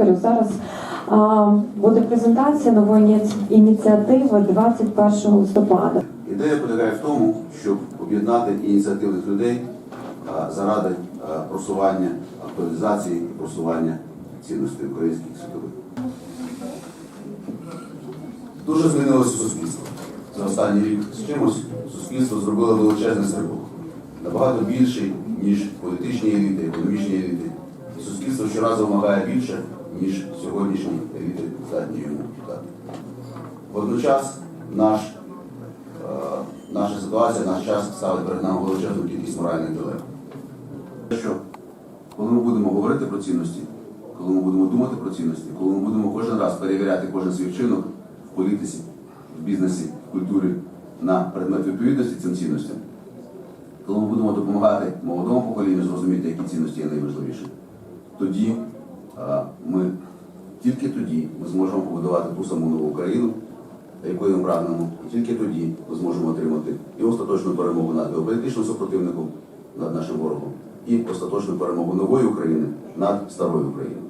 Зараз буде презентація нової ініціативи 21 листопада. Ідея полягає в тому, щоб об'єднати ініціативних людей заради просування, актуалізації і просування цінностей українських світових. Дуже змінилося суспільство. За останній рік з чимось суспільство зробило величезний стрибок. Набагато більший, ніж політичні еліти, економічні еліти. Суспільство щоразу вимагає більше, ніж сьогоднішні еліти здатні йому дати. Водночас наш Е, наша ситуація, наш час ставить перед нами величезну кількість моральних дилем. Що, коли ми будемо говорити про цінності, коли ми будемо думати про цінності, коли ми будемо кожен раз перевіряти кожен свій вчинок в політиці, в бізнесі, в культурі на предмет відповідності цим цінностям, коли ми будемо допомагати молодому поколінню зрозуміти, які цінності є найважливіші, тоді ми тільки тоді ми зможемо побудувати ту саму нову Україну, якої ми прагнемо, і тільки тоді ми зможемо отримати і остаточну перемогу над геополітичним супротивником, над нашим ворогом, і остаточну перемогу нової України над старою Україною.